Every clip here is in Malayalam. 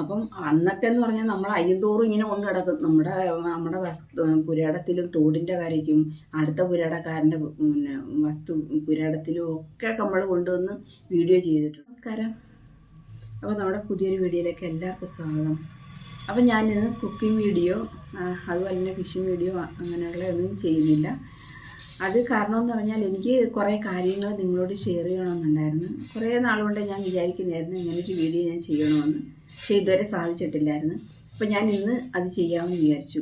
അപ്പം അന്നൊക്കെ എന്ന് പറഞ്ഞാൽ നമ്മൾ അയ്യന്തോറും ഇങ്ങനെ കൊണ്ട് കിടക്കും നമ്മുടെ നമ്മുടെ വസ്തു പുരാടത്തിലും തോടിന്റെ കരയ്ക്കും അടുത്ത പുരാടക്കാരന്റെ പിന്നെ വസ്തു പുരാടത്തിലും ഒക്കെ നമ്മൾ കൊണ്ടുവന്ന് വീഡിയോ ചെയ്തിട്ടുണ്ട്. നമസ്കാരം. അപ്പോൾ നമ്മുടെ പുതിയൊരു വീഡിയോയിലേക്ക് എല്ലാവർക്കും സ്വാഗതം. അപ്പോൾ ഞാനിന്ന് കുക്കിംഗ് വീഡിയോ അതുപോലെ തന്നെ ഫിഷിംഗ് വീഡിയോ അങ്ങനെയുള്ള ഒന്നും ചെയ്യുന്നില്ല. അത് കാരണം എന്ന് പറഞ്ഞാൽ എനിക്ക് കുറേ കാര്യങ്ങൾ നിങ്ങളോട് ഷെയർ ചെയ്യണമെന്നുണ്ടായിരുന്നു. കുറേ നാളുകൊണ്ട് ഞാൻ വിചാരിക്കുന്നതായിരുന്നു ഇങ്ങനൊരു വീഡിയോ ഞാൻ ചെയ്യണമെന്ന്. പക്ഷേ ഇതുവരെ സാധിച്ചിട്ടില്ലായിരുന്നു. അപ്പോൾ ഞാൻ ഇന്ന് അത് ചെയ്യാമെന്ന് വിചാരിച്ചു.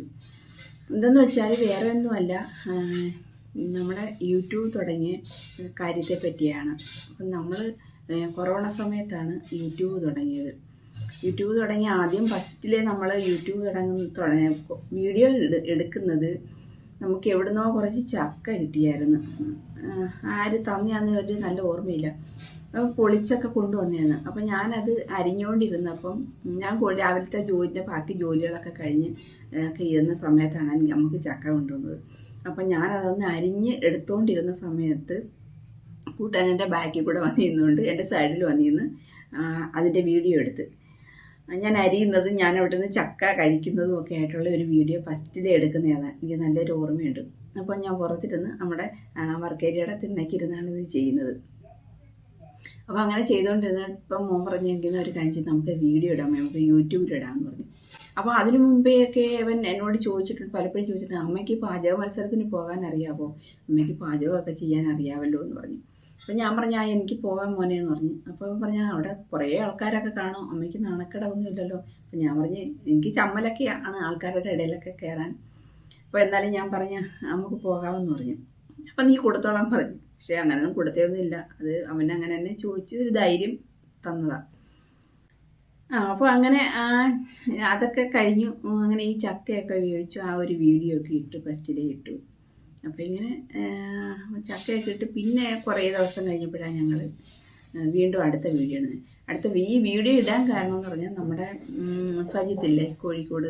എന്തെന്ന് വെച്ചാൽ വേറെ ഒന്നുമല്ല നമ്മുടെ യൂട്യൂബ് തുടങ്ങിയ കാര്യത്തെ പറ്റിയാണ്. അപ്പം നമ്മൾ കൊറോണ സമയത്താണ് യൂട്യൂബ് തുടങ്ങിയത്. യൂട്യൂബ് തുടങ്ങി ആദ്യം ഫസ്റ്റിലെ നമ്മൾ യൂട്യൂബ് തുടങ്ങുന്ന തുടങ്ങിയ വീഡിയോ എടുക്കുന്നത് നമുക്ക് എവിടുന്നോ കുറച്ച് ചക്ക കിട്ടിയായിരുന്നു. ആര് തന്നെയാന്ന് ഒരു നല്ല ഓർമ്മയില്ല. അപ്പം പൊളിച്ചൊക്കെ കൊണ്ടുവന്നേന്ന്. അപ്പം ഞാനത് അരിഞ്ഞുകൊണ്ടിരുന്നപ്പം ഞാൻ രാവിലത്തെ ജോലിന്റെ ബാക്കി ജോലികളൊക്കെ കഴിഞ്ഞ് ഒക്കെ ഇരുന്ന സമയത്താണ് നമുക്ക് ചക്ക കൊണ്ടുവന്നത്. അപ്പം ഞാനതൊന്ന് അരിഞ്ഞ് എടുത്തുകൊണ്ടിരുന്ന സമയത്ത് കൂട്ടാൻ എന്റെ ബാക്കിൽ കൂടെ വന്നിരുന്നുകൊണ്ട് എന്റെ സൈഡിൽ വന്നിരുന്ന് അതിന്റെ വീഡിയോ എടുത്ത്. ഞാൻ അരിയുന്നതും ഞാൻ അവിടെ നിന്ന് ചക്ക കഴിക്കുന്നതും ഒക്കെ ആയിട്ടുള്ള ഒരു വീഡിയോ ഫസ്റ്റിൽ എടുക്കുന്നതാണ്. എനിക്ക് നല്ലൊരു ഓർമ്മയുണ്ട്. അപ്പോൾ ഞാൻ പുറത്തിരുന്ന് നമ്മുടെ വർക്കേരിയയുടെ തിണ്ണയ്ക്കിരുന്നാണ് ഇത് ചെയ്യുന്നത്. അപ്പോൾ അങ്ങനെ ചെയ്തുകൊണ്ടിരുന്നപ്പം മോൻ പറഞ്ഞെങ്കിൽ ഒരു കാര്യം നമുക്ക് വീഡിയോ ഇടാം നമുക്ക് യൂട്യൂബിൽ ഇടാമെന്ന് പറഞ്ഞു. അപ്പോൾ അതിനു മുമ്പേയൊക്കെ അവൻ എന്നോട് ചോദിച്ചിട്ടുണ്ട് പലപ്പോഴും ചോദിച്ചിട്ടുണ്ട് അമ്മയ്ക്ക് പാചക മത്സരത്തിന് പോകാൻ അറിയാമോ അമ്മയ്ക്ക് പാചകമൊക്കെ ചെയ്യാൻ അറിയാമല്ലോ എന്ന് പറഞ്ഞു. അപ്പം ഞാൻ പറഞ്ഞാൽ എനിക്ക് പോകാൻ മോനെ എന്ന് പറഞ്ഞു. അപ്പോൾ പറഞ്ഞു അവിടെ കുറേ ആൾക്കാരൊക്കെ കാണും അമ്മയ്ക്ക് നാണക്കേടൊന്നും ഇല്ലല്ലോ. അപ്പം ഞാൻ പറഞ്ഞ് എനിക്ക് ചമ്മലൊക്കെയാണ് ആൾക്കാരുടെ ഇടയിലൊക്കെ കയറാൻ അപ്പോൾ എന്നാലും ഞാൻ പറഞ്ഞ നമുക്ക് പോകാമെന്ന് പറഞ്ഞു. അപ്പം നീ കൊടുത്തോളാൻ പറഞ്ഞു. പക്ഷേ അങ്ങനെയൊന്നും കൊടുത്തൊന്നുമില്ല അത് അവൻ അങ്ങനെ തന്നെ ചോദിച്ച് ഒരു ധൈര്യം തന്നതാണ് ആ അപ്പോൾ അങ്ങനെ അതൊക്കെ കഴിഞ്ഞു. അങ്ങനെ ഈ ചക്കയൊക്കെ ഉപയോഗിച്ചു. ആ ഒരു വീഡിയോ ഒക്കെ ഇട്ടു ഫസ്റ്റിലേ ഇട്ടു. അപ്പോൾ ഇങ്ങനെ ചക്കയൊക്കെ ഇട്ട് പിന്നെ കുറേ ദിവസം കഴിഞ്ഞപ്പോഴാണ് ഞങ്ങൾ വീണ്ടും അടുത്ത വീഡിയോ ഇടുന്നത്. അടുത്ത ഈ വീഡിയോ ഇടാൻ കാരണം എന്ന് പറഞ്ഞാൽ നമ്മുടെ സജിത്തില്ലേ കോഴിക്കോട്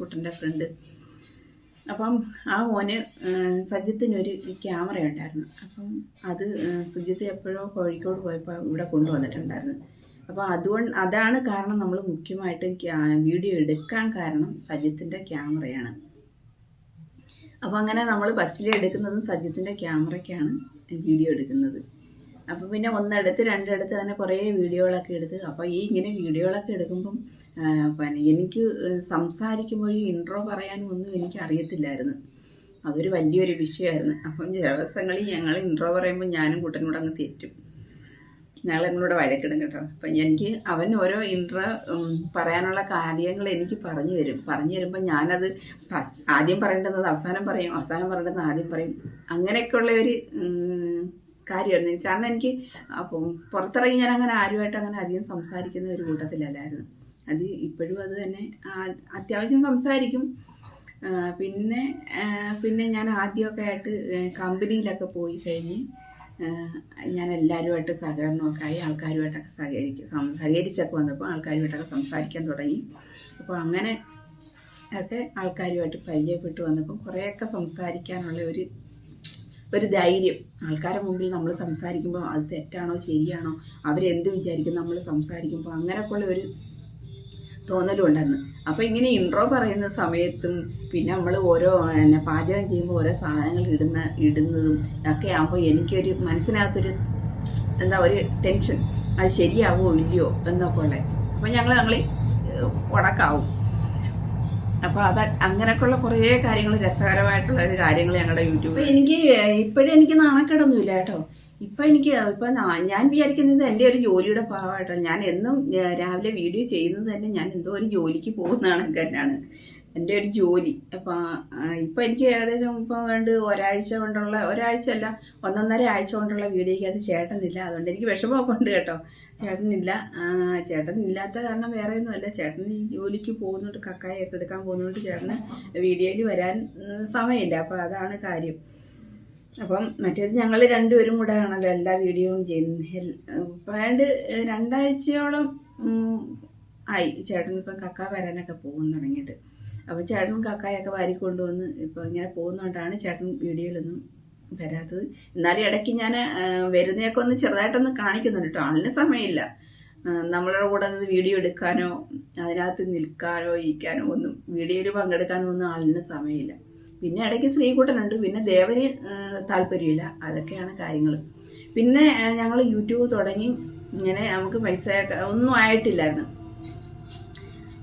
കുട്ടന്റെ ഫ്രണ്ട് അപ്പം ആ മോന് സജ്ജത്തിനൊരു ക്യാമറ ഉണ്ടായിരുന്നു. അപ്പം അത് സുജിത്ത് എപ്പോഴോ കോഴിക്കോട് പോയപ്പോൾ ഇവിടെ കൊണ്ടുവന്നിട്ടുണ്ടായിരുന്നു. അപ്പോൾ അതുകൊണ്ട് അതാണ് കാരണം നമ്മൾ മുഖ്യമായിട്ടും വീഡിയോ എടുക്കാൻ കാരണം സജിത്തിന്റെ ക്യാമറയാണ്. അപ്പോൾ അങ്ങനെ നമ്മൾ ഫസ്റ്റിൽ എടുക്കുന്നതും സജിത്തിന്റെ ക്യാമറയ്ക്കാണ് വീഡിയോ എടുക്കുന്നത്. അപ്പോൾ പിന്നെ ഒന്നെടുത്ത് രണ്ടെടുത്ത് അങ്ങനെ കുറേ വീഡിയോകളൊക്കെ എടുത്ത്. അപ്പോൾ ഈ ഇങ്ങനെ വീഡിയോകളൊക്കെ എടുക്കുമ്പം പിന്നെ എനിക്ക് സംസാരിക്കുമ്പോൾ ഇൻട്രോ പറയാനും ഒന്നും എനിക്ക് അറിയത്തില്ലായിരുന്നു. അതൊരു വലിയൊരു വിഷയമായിരുന്നു. അപ്പം ചില ദിവസങ്ങളിൽ ഞങ്ങൾ ഇൻട്രോ പറയുമ്പോൾ ഞാനും കൂട്ടനോട് അങ്ങ് തെറ്റും. ഞങ്ങൾ എന്നോട് വഴക്കിടും കേട്ടോ. അപ്പം എനിക്ക് അവൻ ഓരോ ഇൻട്രോ പറയാനുള്ള കാര്യങ്ങൾ എനിക്ക് പറഞ്ഞു തരും. പറഞ്ഞു തരുമ്പോൾ ഞാനത് ആദ്യം പറയേണ്ടത് അവസാനം പറയും അവസാനം പറയേണ്ടത് ആദ്യം പറയും. അങ്ങനെയൊക്കെയുള്ള ഒരു കാര്യമായിരുന്നു. എനിക്ക് കാരണം എനിക്ക് അപ്പം പുറത്തിറങ്ങി ഞാൻ അങ്ങനെ ആരുമായിട്ട് അങ്ങനെ അധികം സംസാരിക്കുന്ന ഒരു കൂട്ടത്തിലല്ലായിരുന്നു. അത് ഇപ്പോഴും അത് തന്നെ അത്യാവശ്യം സംസാരിക്കും. പിന്നെ പിന്നെ ഞാൻ ആദ്യമൊക്കെ ആയിട്ട് കമ്പനിയിലൊക്കെ പോയി കഴിഞ്ഞ് ഞാൻ എല്ലാവരുമായിട്ട് സഹകരണമൊക്കെ ആയി ആൾക്കാരുമായിട്ടൊക്കെ സഹകരിക്കും സഹകരിച്ചൊക്കെ വന്നപ്പോൾ ആൾക്കാരുമായിട്ടൊക്കെ സംസാരിക്കാൻ തുടങ്ങി. അപ്പോൾ അങ്ങനെ ഒക്കെ ആൾക്കാരുമായിട്ട് പരിചയപ്പെട്ട് വന്നപ്പോൾ കുറേയൊക്കെ സംസാരിക്കാനുള്ള ഒരു ഒരു ധൈര്യം. ആൾക്കാരുടെ മുമ്പിൽ നമ്മൾ സംസാരിക്കുമ്പോൾ അത് തെറ്റാണോ ശരിയാണോ അവരെന്ത് വിചാരിക്കും നമ്മൾ സംസാരിക്കുമ്പോൾ അങ്ങനെയൊക്കെയുള്ള ഒരു തോന്നലും ഉണ്ടായിരുന്നു. അപ്പോൾ ഇങ്ങനെ ഇൻട്രോ പറയുന്ന സമയത്തും പിന്നെ നമ്മൾ ഓരോ എന്നെ പാചകം ചെയ്യുമ്പോൾ ഓരോ സാധനങ്ങൾ ഇടുന്ന ഇടുന്നതും ഒക്കെ ആകുമ്പോൾ എനിക്കൊരു മനസ്സിനകത്തൊരു എന്താ ഒരു ടെൻഷൻ അത് ശരിയാവോ ഇല്ലയോ എന്നൊക്കെ ഉള്ളത്. അപ്പോൾ ഞങ്ങൾ ഞങ്ങൾ ഉടക്കാവും. അപ്പോൾ അത് അങ്ങനെയൊക്കെയുള്ള കുറേ കാര്യങ്ങൾ രസകരമായിട്ടുള്ള ഒരു കാര്യങ്ങൾ ഞങ്ങളുടെ യൂട്യൂബിൽ എനിക്ക് ഇപ്പോഴും എനിക്ക് നാണക്കേടൊന്നുമില്ല കേട്ടോ. ഇപ്പം എനിക്ക് ഇപ്പം ഞാൻ വിചാരിക്കുന്നത് എന്റെ ഒരു ജോലിയുടെ ഭാഗമായിട്ടാണ്. ഞാൻ എന്നും രാവിലെ വീഡിയോ ചെയ്യുന്നത് തന്നെ ഞാൻ എന്തോ ഒരു ജോലിക്ക് പോകുന്നതാണ് തന്നെയാണ്. എന്റെ ഒരു ജോലി. അപ്പം ഇപ്പം എനിക്ക് ഏകദേശം ഇപ്പം വേണ്ട ഒരാഴ്ച കൊണ്ടുള്ള ഒരാഴ്ച അല്ല ഒന്നൊന്നര ആഴ്ച കൊണ്ടുള്ള വീഡിയോയ്ക്ക് അത് ചേട്ടനില്ല. അതുകൊണ്ട് എനിക്ക് വിഷമമൊക്കെ ഉണ്ട് കേട്ടോ. ചേട്ടനില്ല. ചേട്ടനില്ലാത്ത കാരണം വേറെ ഒന്നുമല്ല ചേട്ടൻ ജോലിക്ക് പോകുന്നുണ്ട് കക്കായൊക്കെ എടുക്കാൻ പോകുന്നതുകൊണ്ട് ചേട്ടന് വീഡിയോയിൽ വരാൻ സമയമില്ല. അപ്പോൾ അതാണ് കാര്യം. അപ്പം മറ്റേത് ഞങ്ങൾ രണ്ടുപേരും കൂടെ ആണല്ലോ എല്ലാ വീഡിയോയും ചെയ്യുന്നത്. വേണ്ട രണ്ടാഴ്ചയോളം ആയി. ചേട്ടൻ ഇപ്പം കക്ക വരാനൊക്കെ പോകുന്നു തുടങ്ങിയിട്ട്. അപ്പോൾ ചേട്ടൻ കക്കായൊക്കെ വാരി കൊണ്ടുവന്ന് ഇപ്പോൾ ഇങ്ങനെ പോകുന്നതുകൊണ്ടാണ് ചേട്ടൻ വീഡിയോയിലൊന്നും വരാത്തത്. എന്നാലും ഇടയ്ക്ക് ഞാൻ വരുന്നതൊക്കെ ഒന്ന് ചെറുതായിട്ടൊന്ന് കാണിക്കുന്നുണ്ട് കേട്ടോ. ആളിന് സമയമില്ല. നമ്മളുടെ കൂടെ നിന്ന് വീഡിയോ എടുക്കാനോ അതിനകത്ത് നിൽക്കാനോ ഇരിക്കാനോ ഒന്നും വീഡിയോയിൽ പങ്കെടുക്കാനോ ഒന്നും ആളിന് സമയമില്ല. പിന്നെ ഇടയ്ക്ക് ശ്രീകുട്ടനുണ്ട്. പിന്നെ ദേവന് താല്പര്യമില്ല. അതൊക്കെയാണ് കാര്യങ്ങൾ പിന്നെ ഞങ്ങൾ യൂട്യൂബ് തുടങ്ങി ഇങ്ങനെ നമുക്ക് പൈസ ഒന്നും ആയിട്ടില്ലായിരുന്നു.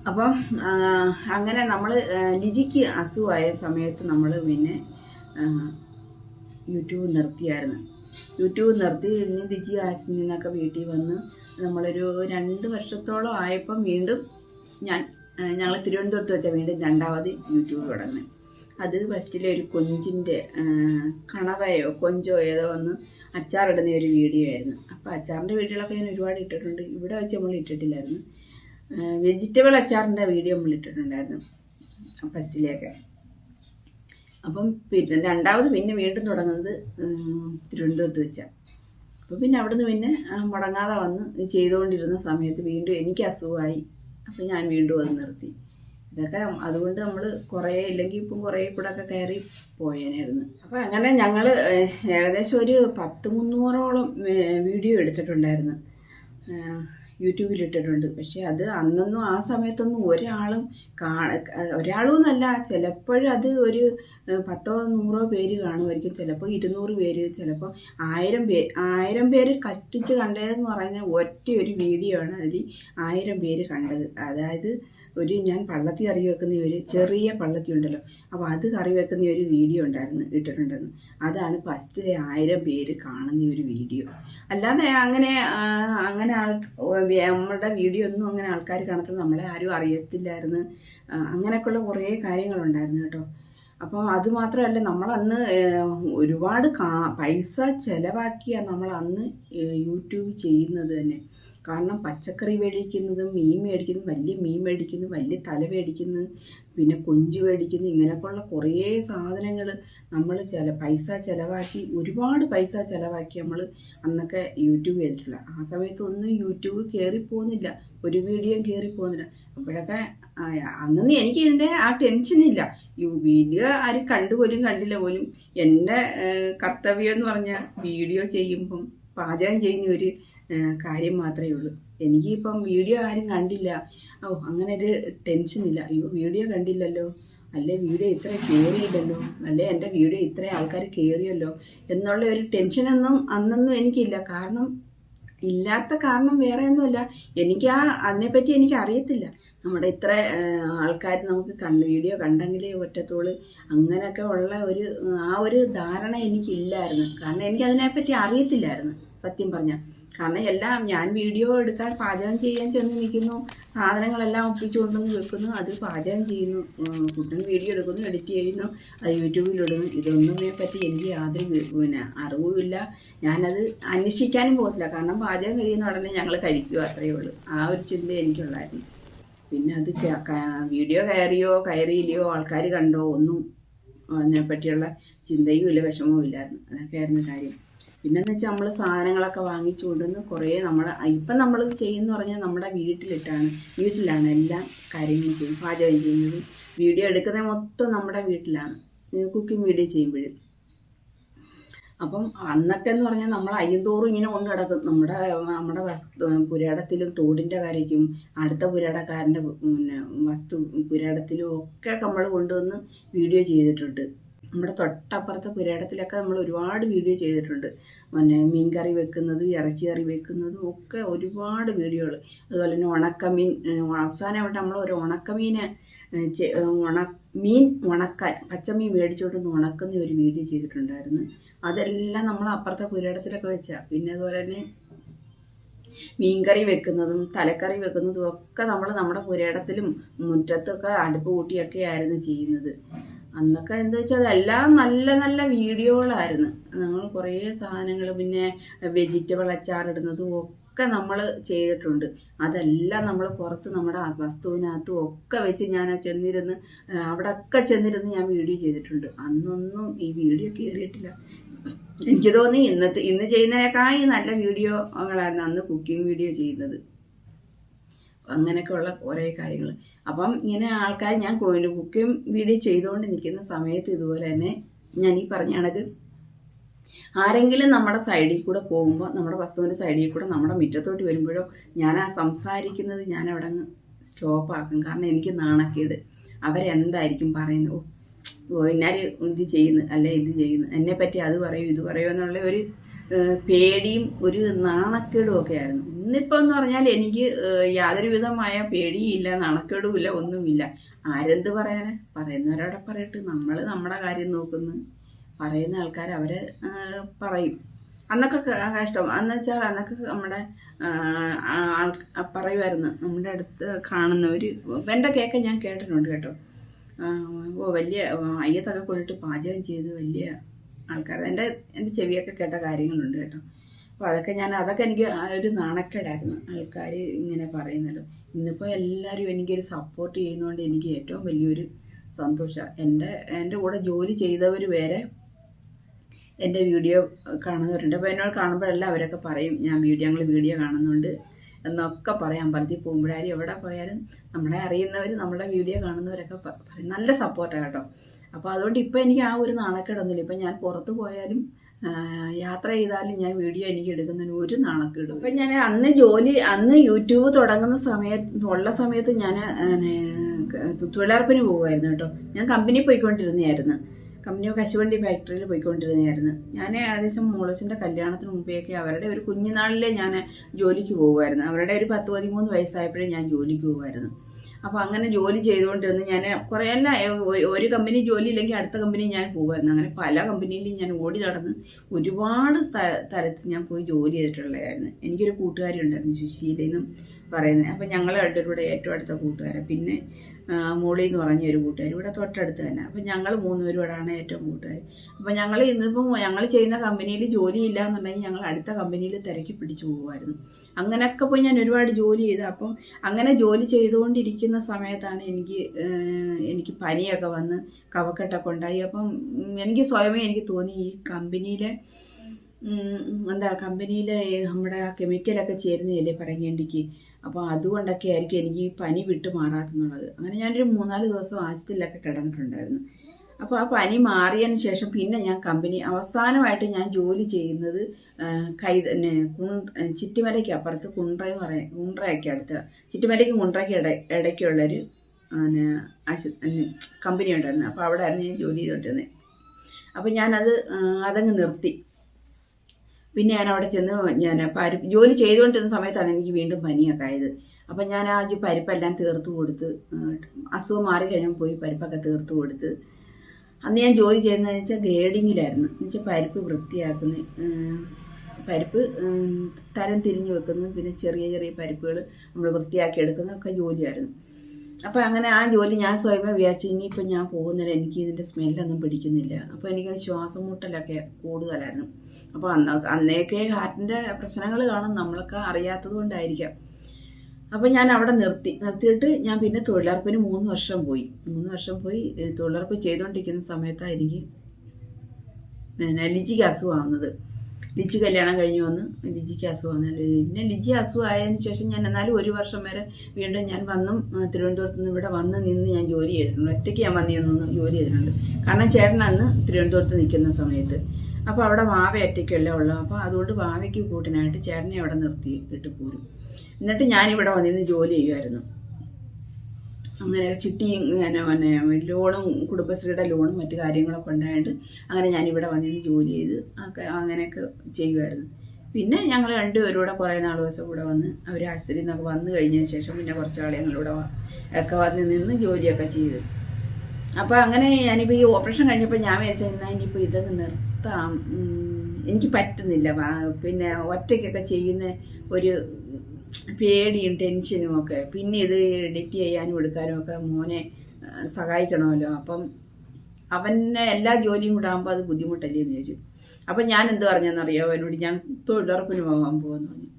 അപ്പം അങ്ങനെ നമ്മൾ ലിജിക്ക് അസുഖമായ സമയത്ത് നമ്മൾ പിന്നെ യൂട്യൂബ് നിർത്തിയായിരുന്നു. യൂട്യൂബ് നിർത്തി ഇനി ലിജി ആശിൽ നിന്നൊക്കെ വീട്ടിൽ വന്ന് നമ്മളൊരു രണ്ട് വർഷത്തോളം ആയപ്പം വീണ്ടും ഞാൻ ഞങ്ങൾ തിരുവനന്തപുരത്ത് വെച്ചാൽ വീണ്ടും രണ്ടാമത് യൂട്യൂബ് തുടങ്ങി അത് ഫസ്റ്റിലെ ഒരു കൊഞ്ചിന്റെ കണവയോ കൊഞ്ചോ ഏതോ വന്ന് അച്ചാറിടുന്ന ഒരു വീഡിയോ ആയിരുന്നു. അപ്പോൾ അച്ചാറിന്റെ വീഡിയോകളൊക്കെ ഞാൻ ഒരുപാട് ഇട്ടിട്ടുണ്ട്. ഇവിടെ വെച്ച് നമ്മൾ ഇട്ടിട്ടില്ലായിരുന്നു. വെജിറ്റബിൾ അച്ചാറിന്റെ വീഡിയോ നമ്മൾ ഇട്ടിട്ടുണ്ടായിരുന്നു. ഫസ്റ്റിലേക്ക്. അപ്പം പിന്നെ രണ്ടാമത് പിന്നെ വീണ്ടും തുടങ്ങുന്നത് തിരുവനന്തപുരത്ത് വെച്ചാണ് അപ്പോൾ പിന്നെ അവിടുന്ന് പിന്നെ മുടങ്ങാതെ വന്ന് ചെയ്തുകൊണ്ടിരുന്ന സമയത്ത് വീണ്ടും എനിക്ക് അസുഖമായി. അപ്പം ഞാൻ വീണ്ടും അത് നിർത്തി. ഇതൊക്കെ അതുകൊണ്ട് നമ്മൾ കുറേ ഇല്ലെങ്കിൽ ഇപ്പം കുറേ കൂടെ ഒക്കെ കയറി പോയേനായിരുന്നു. അപ്പോൾ അങ്ങനെ ഞങ്ങൾ ഏകദേശം ഒരു പത്ത് മുന്നൂറോളം വീഡിയോ എടുത്തിട്ടുണ്ടായിരുന്നു. യൂട്യൂബിൽ ഇട്ടിട്ടുണ്ട് പക്ഷേ അത് അന്നൊന്നും ആ സമയത്തൊന്നും ഒരാളും കാണ ഒരാളും എന്നല്ല ചിലപ്പോഴും അത് ഒരു പത്തോ നൂറോ പേര് കാണുമായിരിക്കും. ചിലപ്പോൾ ഇരുന്നൂറ് പേര് ചിലപ്പോൾ ആയിരം പേര് ആയിരം പേര് കഷ്ടിച്ച് കണ്ടതെന്ന് പറഞ്ഞാൽ ഒറ്റ ഒരു വീഡിയോ ആണ് അതിൽ ആയിരം പേര് കണ്ടത്. അതായത് ഒരു ഞാൻ പള്ളത്തി കറി വെക്കുന്ന ഒരു ചെറിയ പള്ളത്തി ഉണ്ടല്ലോ. അപ്പോൾ അത് കറി വെക്കുന്ന ഒരു വീഡിയോ ഉണ്ടായിരുന്നു ഇട്ടിട്ടുണ്ടായിരുന്നു. അതാണ് ഫസ്റ്റിലെ ആയിരം പേര് കാണുന്ന ഒരു വീഡിയോ. അല്ലാതെ അങ്ങനെ അങ്ങനെ നമ്മളുടെ വീഡിയോ ഒന്നും അങ്ങനെ ആൾക്കാർ കാണത്തില്ല. നമ്മളെ ആരും അറിയത്തില്ലായിരുന്നു. അങ്ങനെയൊക്കെയുള്ള കുറേ കാര്യങ്ങളുണ്ടായിരുന്നു കേട്ടോ. അപ്പോൾ അത് മാത്രമല്ല നമ്മളന്ന് അന്ന് ഒരുപാട് കാ പൈസ ചിലവാക്കിയ നമ്മൾ അന്ന് യൂട്യൂബ് ചെയ്യുന്നത് തന്നെ. കാരണം പച്ചക്കറി മേടിക്കുന്നതും മീൻ മേടിക്കുന്നതും വലിയ മീൻ മേടിക്കുന്നു വലിയ തല മേടിക്കുന്നു പിന്നെ കൊഞ്ച് മേടിക്കുന്നു ഇങ്ങനെയൊക്കെയുള്ള കുറേ സാധനങ്ങൾ നമ്മൾ ചില പൈസ ചിലവാക്കി ഒരുപാട് പൈസ ചിലവാക്കി നമ്മൾ അന്നൊക്കെ യൂട്യൂബ് ചെയ്തിട്ടില്ല ആ സമയത്തൊന്നും യൂട്യൂബ് കയറി പോകുന്നില്ല ഒരു വീഡിയോ കയറി പോകുന്നില്ല അപ്പോഴൊക്കെ അന്നൊന്നും എനിക്ക് ഇതിന്റെ ആ ടെൻഷനില്ല ഈ വീഡിയോ ആരും കണ്ടുപോലും കണ്ടില്ല പോലും. എന്റെ കർത്തവ്യം എന്ന് പറഞ്ഞാൽ വീഡിയോ ചെയ്യുമ്പം പാചകം ചെയ്യുന്ന ഒരു കാര്യം മാത്രമേ ഉള്ളൂ. എനിക്കിപ്പം വീഡിയോ ആരും കണ്ടില്ല. ഓ അങ്ങനെ ഒരു ടെൻഷനില്ല അയ്യോ വീഡിയോ കണ്ടില്ലല്ലോ. അല്ലെ വീഡിയോ ഇത്ര കയറിയില്ലല്ലോ അല്ലെ എന്റെ വീഡിയോ ഇത്രയും ആൾക്കാർ കയറിയല്ലോ എന്നുള്ള ഒരു ടെൻഷനൊന്നും അന്നൊന്നും എനിക്കില്ല. കാരണം ഇല്ലാത്ത കാരണം വേറെ ഒന്നുമല്ല എനിക്ക് ആ അതിനെപ്പറ്റി എനിക്ക് അറിയത്തില്ല. നമ്മുടെ ഇത്ര ആൾക്കാർ നമുക്ക് കണ്ട് വീഡിയോ കണ്ടെങ്കിലേ പറ്റത്തുള്ളൂ അങ്ങനെയൊക്കെ ഉള്ള ഒരു ആ ഒരു ധാരണ എനിക്കില്ലായിരുന്നു. കാരണം എനിക്ക് അതിനെപ്പറ്റി അറിയത്തില്ലായിരുന്നു. സത്യം പറഞ്ഞാൽ കാരണം എല്ലാം ഞാൻ വീഡിയോ എടുക്കാൻ പാചകം ചെയ്യാൻ ചെന്ന് നിൽക്കുന്നു. സാധനങ്ങളെല്ലാം ഒപ്പിച്ചു കൊണ്ടുവന്ന് വെക്കുന്നു. അത് പാചകം ചെയ്യുന്നു. കുട്ടൻ വീഡിയോ എടുക്കുന്നു എഡിറ്റ് ചെയ്യുന്നു. അത് യൂട്യൂബിലിടുന്നു ഇതൊന്നുമേ പറ്റി എനിക്ക് യാതൊരു പിന്നെ അറിവുമില്ല. ഞാനത് അന്വേഷിക്കാനും പോകത്തില്ല. കാരണം പാചകം കഴിയുന്ന ഉടനെ ഞങ്ങൾ കഴിക്കുക അത്രയേ ഉള്ളൂ. ആ ഒരു ചിന്ത എനിക്കുള്ളായിരുന്നു പിന്നെ അത് വീഡിയോ കയറിയോ കയറിയില്ലയോ ആൾക്കാർ കണ്ടോ ഒന്നും അതിനെപ്പറ്റിയുള്ള ചിന്തയും ഇല്ല വിഷമവും ഇല്ലായിരുന്നു. അതൊക്കെയായിരുന്നു കാര്യം. പിന്നെന്ന് വെച്ചാൽ നമ്മൾ സാധനങ്ങളൊക്കെ വാങ്ങിച്ചു കൊണ്ടുവന്ന് കുറേ നമ്മൾ ഇപ്പം നമ്മൾ ചെയ്യുന്ന പറഞ്ഞാൽ നമ്മുടെ വീട്ടിലിട്ടാണ് വീട്ടിലാണ് എല്ലാ കാര്യങ്ങളും ചെയ്യും പാചകം ചെയ്യുന്നത്. വീഡിയോ എടുക്കുന്നത് മൊത്തം നമ്മുടെ വീട്ടിലാണ് കുക്കിംഗ് വീഡിയോ ചെയ്യുമ്പോഴും. അപ്പം അന്നൊക്കെ എന്ന് പറഞ്ഞാൽ നമ്മൾ അയ്യന്തോറും ഇങ്ങനെ കൊണ്ട് കിടക്കും നമ്മുടെ നമ്മുടെ വസ്തു പുരാടത്തിലും തോടിന്റെ കാര്യക്കും അടുത്ത പുരാടക്കാരന്റെ പിന്നെ വസ്തു പുരാടത്തിലും ഒക്കെ നമ്മൾ കൊണ്ടുവന്ന് വീഡിയോ ചെയ്തിട്ടുണ്ട്. നമ്മുടെ തൊട്ടപ്പുറത്തെ പുരാടത്തിലൊക്കെ നമ്മൾ ഒരുപാട് വീഡിയോ ചെയ്തിട്ടുണ്ട്. പിന്നെ മീൻകറി വെക്കുന്നത് ഇറച്ചി കറി വെക്കുന്നതും ഒക്കെ ഒരുപാട് വീഡിയോകൾ. അതുപോലെ തന്നെ ഉണക്കമീൻ അവസാനമായിട്ട് നമ്മൾ ഒരു ഏഹ് ഉണ മീൻ ഉണക്കാൻ പച്ചമീൻ മേടിച്ചുകൊണ്ടൊന്ന് ഉണക്കുന്ന ഒരു വീഡിയോ ചെയ്തിട്ടുണ്ടായിരുന്നു. അതെല്ലാം നമ്മൾ അപ്പുറത്തെ പുരയിടത്തിലൊക്കെ വെച്ചാൽ പിന്നെ അതുപോലെ തന്നെ മീൻകറി വെക്കുന്നതും തലക്കറി വെക്കുന്നതും ഒക്കെ നമ്മൾ നമ്മുടെ പുരയിടത്തിലും മുറ്റത്തൊക്കെ അടുപ്പ് കൂട്ടിയൊക്കെ ആയിരുന്നു ചെയ്യുന്നത്. അന്നൊക്കെ എന്താ വെച്ചാൽ അതെല്ലാം നല്ല നല്ല വീഡിയോകളായിരുന്നു. ഞങ്ങൾ കുറേ സാധനങ്ങൾ പിന്നെ വെജിറ്റബിൾ അച്ചാറിടുന്നതും ഒക്കെ നമ്മൾ ചെയ്തിട്ടുണ്ട്. അതെല്ലാം നമ്മൾ പുറത്ത് നമ്മുടെ വസ്തുവിനകത്തും ഒക്കെ വെച്ച് ഞാൻ ചെന്നിരുന്ന് അവിടെയൊക്കെ ചെന്നിരുന്ന് ഞാൻ വീഡിയോ ചെയ്തിട്ടുണ്ട്. അന്നൊന്നും ഈ വീഡിയോ കയറിയിട്ടില്ല എനിക്ക് തോന്നി ഇന്നത്തെ ഇന്ന് ചെയ്യുന്നതിനേക്കാൾ നല്ല വീഡിയോകളായിരുന്നു അന്ന് കുക്കിംഗ് വീഡിയോ ചെയ്യുന്നത്. അങ്ങനെയൊക്കെയുള്ള കുറേ കാര്യങ്ങൾ അപ്പം ഇങ്ങനെ ആൾക്കാർ ഞാൻ കുക്കിംഗ് വീഡിയോ ചെയ്തുകൊണ്ട് നിൽക്കുന്ന സമയത്ത് ഇതുപോലെ തന്നെ ഞാൻ ഈ പറഞ്ഞ കണക്ക് ആരെങ്കിലും നമ്മുടെ സൈഡിൽ കൂടെ പോകുമ്പോൾ നമ്മുടെ വസ്തുവിന്റെ സൈഡിൽ കൂടെ നമ്മുടെ മുറ്റത്തോട്ട് വരുമ്പോഴോ ഞാൻ ആ സംസാരിക്കുന്നത് ഞാൻ അവിടെ അങ്ങ് സ്റ്റോപ്പ് ആക്കും. കാരണം എനിക്ക് നാണക്കേട്. അവരെന്തായിരിക്കും പറയുന്നത്? ഓ ഇന്നാര് ഇത് ചെയ്യുന്നു? അല്ലെ ഇത് ചെയ്യുന്നു? എന്നെ പറ്റി അത് പറയൂ ഇത് പറയൂ എന്നുള്ള ഒരു പേടിയും ഒരു നാണക്കേടും ഒക്കെ ആയിരുന്നു ഇന്നിപ്പോൾ എന്ന് പറഞ്ഞാൽ എനിക്ക് യാതൊരു വിധമായ പേടിയില്ല നാണക്കേടും ഇല്ല ഒന്നുമില്ല. ആരെന്ത് പറയാന്? പറയുന്നവരവിടെ പറയട്ടെ. നമ്മൾ നമ്മുടെ കാര്യം നോക്കുന്നു. പറയുന്ന ആൾക്കാർ അവർ പറയും. അന്നൊക്കെ കഷ്ടം അന്ന് വെച്ചാൽ അന്നൊക്കെ നമ്മുടെ ആൾ പറയുമായിരുന്നു. നമ്മുടെ അടുത്ത് കാണുന്നവർ എന്റെ കേക്ക് ഞാൻ കേട്ടിട്ടുണ്ട് കേട്ടോ. ഓ വലിയ അയ്യത്തൊക്കെ കൊണ്ടിട്ട് പാചകം ചെയ്ത് വലിയ ആൾക്കാർ എന്റെ എന്റെ ചെവിയൊക്കെ കേട്ട കാര്യങ്ങളുണ്ട് കേട്ടോ. അപ്പോൾ അതൊക്കെ ഞാൻ അതൊക്കെ എനിക്ക് ഒരു നാണക്കേടായിരുന്നു ആൾക്കാർ ഇങ്ങനെ പറയുന്നത്. ഇന്നിപ്പോൾ എല്ലാവരും എനിക്കൊരു സപ്പോർട്ട് ചെയ്യുന്നതുകൊണ്ട് എനിക്ക് ഏറ്റവും വലിയൊരു സന്തോഷമാണ് എന്റെ എന്റെ കൂടെ ജോലി ചെയ്തവർ വരെ എന്റെ വീഡിയോ കാണുന്നവരുണ്ട്. അപ്പോൾ എന്നോട് കാണുമ്പോഴെല്ലാം അവരൊക്കെ പറയും ഞാൻ വീഡിയോ ഞങ്ങൾ വീഡിയോ കാണുന്നുണ്ട് എന്നൊക്കെ പറയും. അമ്പലത്തിൽ പോകുമ്പോഴായാലും എവിടെ പോയാലും നമ്മളെ അറിയുന്നവർ നമ്മുടെ വീഡിയോ കാണുന്നവരൊക്കെ പറയും. നല്ല സപ്പോർട്ടാണ് കേട്ടോ. അപ്പോൾ അതുകൊണ്ട് ഇപ്പോൾ എനിക്ക് ആ ഒരു നാണക്കേടൊന്നുമില്ല. ഇപ്പം ഞാൻ പുറത്ത് പോയാലും യാത്ര ചെയ്താലും ഞാൻ വീഡിയോ എനിക്ക് എടുക്കുന്നതിന് ഒരു നാണക്കേടും അപ്പം ഞാൻ അന്ന് ജോലി അന്ന് യൂട്യൂബ് തുടങ്ങുന്ന സമയത്ത് ഉള്ള സമയത്ത് ഞാൻ തൊഴിലുറപ്പിന് പോകുമായിരുന്നു കേട്ടോ. ഞാൻ കമ്പനി പോയിക്കൊണ്ടിരുന്നതായിരുന്നു. കമ്പനി കശുവണ്ടി ഫാക്ടറിയിൽ പോയിക്കൊണ്ടിരുന്നതായിരുന്നു. ഞാൻ ഏകദേശം മോളച്ചിന്റെ കല്യാണത്തിന് മുമ്പേയൊക്കെ അവരുടെ ഒരു കുഞ്ഞുനാളിലെ ഞാൻ ജോലിക്ക് പോകുമായിരുന്നു. അവരുടെ ഒരു പത്ത് പതിമൂന്ന് വയസ്സായപ്പോഴേ ഞാൻ ജോലിക്ക് പോകുമായിരുന്നു. അപ്പോൾ അങ്ങനെ ജോലി ചെയ്തുകൊണ്ടിരുന്ന്. ഞാൻ കുറേ അല്ല ഒരു കമ്പനി ജോലി ഇല്ലെങ്കിൽ അടുത്ത കമ്പനി ഞാൻ പോകുമായിരുന്നു. അങ്ങനെ പല കമ്പനിയിലും ഞാൻ ഓടി നടന്ന് ഒരുപാട് തരത്തിൽ ഞാൻ പോയി ജോലി ചെയ്തിട്ടുള്ളതായിരുന്നു. എനിക്കൊരു കൂട്ടുകാരി ഉണ്ടായിരുന്നു സുശീലെന്നും പറയുന്നത് അപ്പോൾ ഞങ്ങൾ രണ്ടുപേരും കൂടെ ഏറ്റവും അടുത്ത കൂട്ടുകാരൻ പിന്നെ മോളി എന്ന് പറഞ്ഞ ഒരു കൂട്ടുകാർ ഇവിടെ തൊട്ടടുത്ത് തന്നെ. അപ്പം ഞങ്ങൾ മൂന്നുപേരോടാണ് ഏറ്റവും കൂട്ടുകാർ അപ്പം ഞങ്ങൾ ഇന്നിപ്പം ഞങ്ങൾ ചെയ്യുന്ന കമ്പനിയിൽ ജോലിയില്ല എന്നുണ്ടെങ്കിൽ ഞങ്ങൾ അടുത്ത കമ്പനിയിൽ തിരക്കി പിടിച്ചു പോകുമായിരുന്നു അങ്ങനെയൊക്കെ പോയി ഞാൻ ഒരുപാട് ജോലി ചെയ്തു. അപ്പം അങ്ങനെ ജോലി ചെയ്തുകൊണ്ടിരിക്കുന്ന സമയത്താണ് എനിക്ക് എനിക്ക് പനിയൊക്കെ വന്ന് കവക്കെട്ടൊക്കെ ഉണ്ടായി. അപ്പം എനിക്ക് സ്വയമേ എനിക്ക് തോന്നി ഈ കമ്പനിയിലെ എന്താ കമ്പനിയിലെ ഈ നമ്മുടെ കെമിക്കലൊക്കെ ചേരുന്നതല്ലേ പറയേണ്ടിക്ക് അപ്പോൾ അതുകൊണ്ടൊക്കെ ആയിരിക്കും എനിക്ക് ഈ പനി വിട്ട് മാറാത്തെന്നുള്ളത് അങ്ങനെ ഞാനൊരു മൂന്നാൽ ദിവസം ആശുപത്രിയിലൊക്കെ കിടന്നിട്ടുണ്ടായിരുന്നു. അപ്പോൾ ആ പനി മാറിയതിന് ശേഷം പിന്നെ ഞാൻ കമ്പനി അവസാനമായിട്ട് ഞാൻ ജോലി ചെയ്യുന്നത് കൈ തന്നെ ചിറ്റുമലയ്ക്ക് അപ്പുറത്ത് കുണ്ട്ര എന്ന് പറയാം കുണ്ട്രയൊക്കെ അടുത്ത് ചിറ്റുമലയ്ക്ക് കുണ്ട്രയ്ക്ക് ഇട ഇടയ്ക്കുള്ളൊരു പിന്നെ ആശു കമ്പനി ഉണ്ടായിരുന്നു. അപ്പോൾ അവിടെ ആയിരുന്നു ഞാൻ ജോലി ചെയ്തുകൊണ്ടിരുന്നത്. അപ്പോൾ ഞാനത് അതങ്ങ് നിർത്തി. പിന്നെ ഞാൻ അവിടെ ചെന്ന് ഞാൻ പരിപ്പ് ജോലി ചെയ്തുകൊണ്ടിരുന്ന സമയത്താണ് എനിക്ക് വീണ്ടും പനിയൊക്കെ ആയത് അപ്പം ഞാൻ ആ പരിപ്പെല്ലാം തീർത്ത് കൊടുത്ത് അസുഖം മാറി കഴിഞ്ഞപ്പോൾ പോയി പരിപ്പൊക്കെ തീർത്ത് കൊടുത്ത്. അന്ന് ഞാൻ ജോലി ചെയ്യുന്നതെന്ന് വെച്ചാൽ ഗ്രേഡിങ്ങിലായിരുന്നു എന്ന് വെച്ചാൽ പരിപ്പ് വൃത്തിയാക്കുന്ന പരിപ്പ് തരം തിരിഞ്ഞ് വെക്കുന്നു. പിന്നെ ചെറിയ ചെറിയ പരിപ്പുകൾ നമ്മൾ വൃത്തിയാക്കി എടുക്കുന്നതൊക്കെ ജോലിയായിരുന്നു. അപ്പോൾ അങ്ങനെ ആ ജോലി ഞാൻ സ്വയമേ വിചാരിച്ചു ഇനിയിപ്പോൾ ഞാൻ പോകുന്നില്ല എനിക്ക് ഇതിന്റെ സ്മെല്ലൊന്നും പിടിക്കുന്നില്ല. അപ്പോൾ എനിക്ക് ശ്വാസം മുട്ടലൊക്കെ കൂടുതലായിരുന്നു. അപ്പോൾ അന്ന് അന്നേക്കെ ഹാർട്ടിന്റെ പ്രശ്നങ്ങൾ കാണും നമ്മളൊക്കെ അറിയാത്തത് കൊണ്ടായിരിക്കാം. അപ്പോൾ ഞാൻ അവിടെ നിർത്തി. നിർത്തിയിട്ട് ഞാൻ പിന്നെ തൊഴിലുറപ്പിന് മൂന്ന് വർഷം പോയി. മൂന്ന് വർഷം പോയി തൊഴിലുറപ്പ് ചെയ്തുകൊണ്ടിരിക്കുന്ന സമയത്താണ് എനിക്ക് ലിജിക്ക് അസുഖമാവുന്നത് ലിജി കല്യാണം കഴിഞ്ഞു വന്ന്. ലിജിക്ക് അസുഖം പിന്നെ ലിജി അസുഖമായതിന് ശേഷം ഞാൻ എന്നാലും ഒരു വർഷം വരെ വീണ്ടും ഞാൻ വന്നും തിരുവനന്തപുരത്ത് നിന്ന് ഇവിടെ വന്ന് നിന്ന് ഞാൻ ജോലി ചെയ്തിട്ടുണ്ട്. ഒറ്റയ്ക്ക് ഞാൻ വന്ന് നിന്ന് ജോലി ചെയ്തിട്ടുണ്ട്. കാരണം ചേട്ടൻ അന്ന് തിരുവനന്തപുരത്ത് നിൽക്കുന്ന സമയത്ത്. അപ്പോൾ അവിടെ വാവ ഒറ്റയ്ക്കല്ലേ ഉള്ളൂ. അപ്പോൾ അതുകൊണ്ട് വാവയ്ക്ക് കൂട്ടിനായിട്ട് ചേട്ടനെ അവിടെ നിർത്തി ഇട്ട് പോരും. എന്നിട്ട് ഞാനിവിടെ വന്നിരുന്ന് ജോലി ചെയ്യുമായിരുന്നു. അങ്ങനെ ചിട്ടി പിന്നെ പിന്നെ ലോണും കുടുംബശ്രീയുടെ ലോണും മറ്റു കാര്യങ്ങളൊക്കെ ഉണ്ടായിട്ട് അങ്ങനെ ഞാനിവിടെ വന്നിരുന്ന് ജോലി ചെയ്ത് ഒക്കെ അങ്ങനെയൊക്കെ ചെയ്യുമായിരുന്നു പിന്നെ ഞങ്ങൾ രണ്ടുപേരും കൂടെ കുറേ നാല് ദിവസം കൂടെ വന്ന് അവർ ആശുപത്രിയിൽ നിന്നൊക്കെ വന്നു കഴിഞ്ഞതിന് ശേഷം പിന്നെ കുറച്ച് ആളെ ഞങ്ങളിവിടെ ഒക്കെ വന്ന് നിന്ന് ജോലിയൊക്കെ ചെയ്തു. അപ്പോൾ അങ്ങനെ ഞാനിപ്പോൾ ഈ ഓപ്പറേഷൻ കഴിഞ്ഞപ്പോൾ ഞാൻ വിചാരിച്ചാൽ ഇനിയിപ്പോൾ ഇതൊക്കെ നിർത്താം. എനിക്ക് പറ്റുന്നില്ല. പിന്നെ ഒറ്റയ്ക്കൊക്കെ ചെയ്യുന്ന ഒരു പേടിയും ടെൻഷനും ഒക്കെ. പിന്നെ ഇത് എഡിറ്റ് ചെയ്യാനും എടുക്കാനും ഒക്കെ മോനെ സഹായിക്കണമല്ലോ. അപ്പം അവനെ എല്ലാ ജോലിയും കൂടെ ആകുമ്പോൾ അത് ബുദ്ധിമുട്ടല്ലേ എന്ന് ചോദിച്ചു. അപ്പം ഞാൻ എന്ത് പറഞ്ഞെന്നറിയോ? അവനോട് ഞാൻ തൊഴിലുറപ്പിന് പോകാൻ പോകുമെന്ന് പറഞ്ഞു.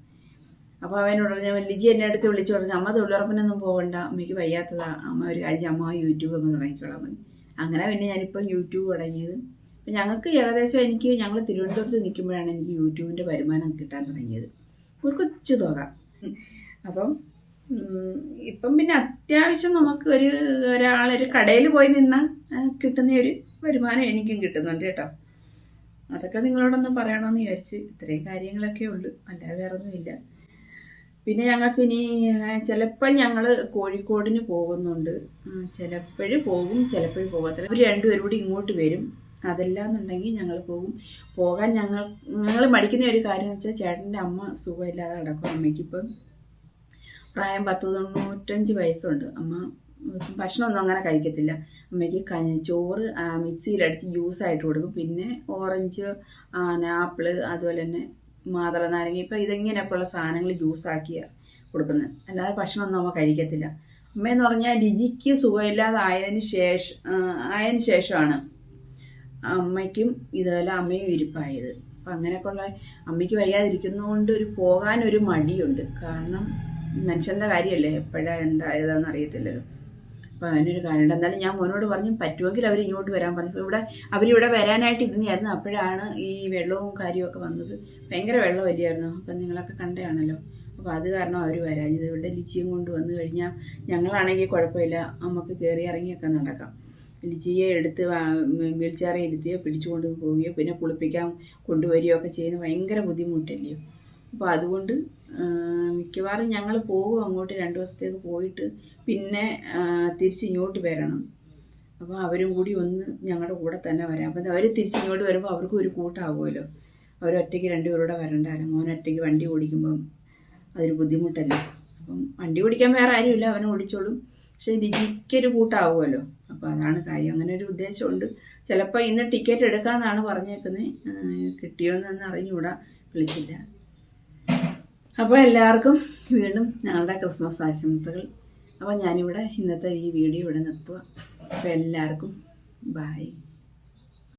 അപ്പോൾ അവനോട് പറഞ്ഞ ലിജി എന്നെ അടുത്ത് വിളിച്ചു പറഞ്ഞു അമ്മ തൊഴിലുറപ്പിനൊന്നും പോകണ്ട അമ്മയ്ക്ക് വയ്യാത്തതാ. അമ്മ ഒരു കാര്യം അമ്മ യൂട്യൂബ് ഒന്ന് തുടങ്ങിക്കോളാം പറഞ്ഞു. അങ്ങനെ പിന്നെ ഞാനിപ്പം യൂട്യൂബ് തുടങ്ങിയത്. അപ്പം ഞങ്ങൾക്ക് ഏകദേശം എനിക്ക് ഞങ്ങൾ തിരുവനന്തപുരത്ത് നിൽക്കുമ്പോഴാണ് എനിക്ക് യൂട്യൂബിന്റെ വരുമാനം കിട്ടാൻ തുടങ്ങിയത്. ഒരു കൊച്ചു തുക. അപ്പം ഇപ്പം പിന്നെ അത്യാവശ്യം നമുക്ക് ഒരു ഒരാളൊരു കടയിൽ പോയി നിന്ന് കിട്ടുന്ന ഒരു വരുമാനം എനിക്കും കിട്ടുന്നുണ്ട് കേട്ടോ. അതൊക്കെ നിങ്ങളോടൊന്ന് പറയണമെന്ന് വിചാരിച്ച് ഇത്രയും കാര്യങ്ങളൊക്കെ ഉള്ളു. അല്ലാതെ വേറെ ഒന്നുമില്ല പിന്നെ ഞങ്ങൾക്ക് ഇനി ചിലപ്പോൾ ഞങ്ങൾ കോഴിക്കോടിന് പോകുന്നുണ്ട്. ചിലപ്പോഴും പോകും ചിലപ്പോഴും പോകത്തില്ല അവർ രണ്ടുപേരും കൂടി ഇങ്ങോട്ട് വരും. അതല്ലാന്നുണ്ടെങ്കിൽ ഞങ്ങൾ പോകും. പോകാൻ ഞങ്ങൾ ഞങ്ങൾ മടിക്കുന്ന ഒരു കാര്യം എന്ന് വെച്ചാൽ ചേട്ടന്റെ അമ്മ സുഖമില്ലാതെ കിടക്കും അമ്മയ്ക്കിപ്പം പ്രായം പത്ത് തൊണ്ണൂറ്റഞ്ച് വയസ്സുണ്ട്. അമ്മ ഭക്ഷണമൊന്നും അങ്ങനെ കഴിക്കത്തില്ല. അമ്മയ്ക്ക് ക- ചോറ് മിക്സിയിലടിച്ച് ജ്യൂസായിട്ട് കൊടുക്കും. പിന്നെ ഓറഞ്ച് ആപ്പിൾ അതുപോലെ തന്നെ മാതള നാരങ്ങ. ഇപ്പം ഇതിങ്ങനെയൊക്കെയുള്ള സാധനങ്ങൾ ജ്യൂസാക്കിയാണ് കൊടുക്കുന്നത്. അല്ലാതെ ഭക്ഷണമൊന്നും അമ്മ കഴിക്കത്തില്ല. അമ്മയെന്ന് പറഞ്ഞാൽ രുചിക്ക് സുഖമില്ലാതായതിന് ശേഷം ആയതിന് ശേഷമാണ് അമ്മയ്ക്കും ഇതുപോലെ അമ്മയും ഇരിപ്പായത് അപ്പം അങ്ങനെയൊക്കെയുള്ള അമ്മയ്ക്ക് വയ്യാതിരിക്കുന്നതുകൊണ്ട് ഒരു പോകാനൊരു മടിയുണ്ട്. കാരണം മനുഷ്യന്റെ കാര്യമല്ലേ എപ്പോഴാണ് എന്താ ഏതാണെന്ന് അറിയത്തില്ലല്ലോ. അപ്പോൾ അതിനൊരു കാര്യമുണ്ട് എന്നാലും ഞാൻ മോനോട് പറഞ്ഞു പറ്റുമെങ്കിൽ അവർ ഇങ്ങോട്ട് വരാൻ പറഞ്ഞു. ഇവിടെ അവരിവിടെ വരാനായിട്ട് ഇരുന്നായിരുന്നു. അപ്പോഴാണ് ഈ വെള്ളവും കാര്യമൊക്കെ വന്നത്. ഭയങ്കര വലിയായിരുന്നു. അപ്പം നിങ്ങളൊക്കെ കണ്ടതാണല്ലോ. അപ്പോൾ അത് കാരണം അവർ വരാഞ്ഞത്. ഇവിടെ ലിച്ചിയും കൊണ്ട് വന്നു കഴിഞ്ഞാൽ ഞങ്ങളാണെങ്കിൽ കുഴപ്പമില്ല. നമുക്ക് കയറി ഇറങ്ങിയൊക്കെ നടക്കാം. ലിച്ചിയെ എടുത്ത് വീൽ ചെയറിൽ ഇരുത്തിയോ പിടിച്ചുകൊണ്ട് പോവുകയോ പിന്നെ കുളിപ്പിക്കാൻ കൊണ്ടുവരികയോ ഒക്കെ ചെയ്യുന്നത് ഭയങ്കര ബുദ്ധിമുട്ടല്ലയോ അപ്പോൾ അതുകൊണ്ട് മിക്കവാറും ഞങ്ങൾ പോകും അങ്ങോട്ട് രണ്ട് ദിവസത്തേക്ക് പോയിട്ട് പിന്നെ തിരിച്ച് ഇങ്ങോട്ട് വരണം. അപ്പോൾ അവരും കൂടി ഒന്ന് ഞങ്ങളുടെ കൂടെ തന്നെ വരാം. അപ്പം അവർ തിരിച്ച് ഇങ്ങോട്ട് വരുമ്പോൾ അവർക്കും ഒരു കൂട്ടാവുമല്ലോ. അവരൊറ്റയ്ക്ക് രണ്ടുപേരൂടെ വരണ്ടാലോ മോൻ ഒറ്റയ്ക്ക് വണ്ടി ഓടിക്കുമ്പം അതൊരു ബുദ്ധിമുട്ടല്ലേ? അപ്പം വണ്ടി ഓടിക്കാൻ വേറെ ആരുമില്ല. അവനെ ഓടിച്ചോളും. പക്ഷേ ലിജിക്കൊരു കൂട്ടാവുമല്ലോ. അപ്പോൾ അതാണ് കാര്യം. അങ്ങനെ ഒരു ഉദ്ദേശമുണ്ട്. ചിലപ്പോൾ ഇന്ന് ടിക്കറ്റ് എടുക്കാമെന്നാണ് പറഞ്ഞേക്കുന്നത് കിട്ടിയോന്നൊന്നും അറിഞ്ഞുകൂടാ. വിളിച്ചില്ല. അപ്പോൾ എല്ലാവർക്കും വീണ്ടും ഞങ്ങളുടെ ക്രിസ്മസ് ആശംസകൾ. അപ്പോൾ ഞാനിവിടെ ഇന്നത്തെ ഈ വീഡിയോ ഇവിടെ നിർത്തുക അപ്പോൾ എല്ലാവർക്കും ബായ്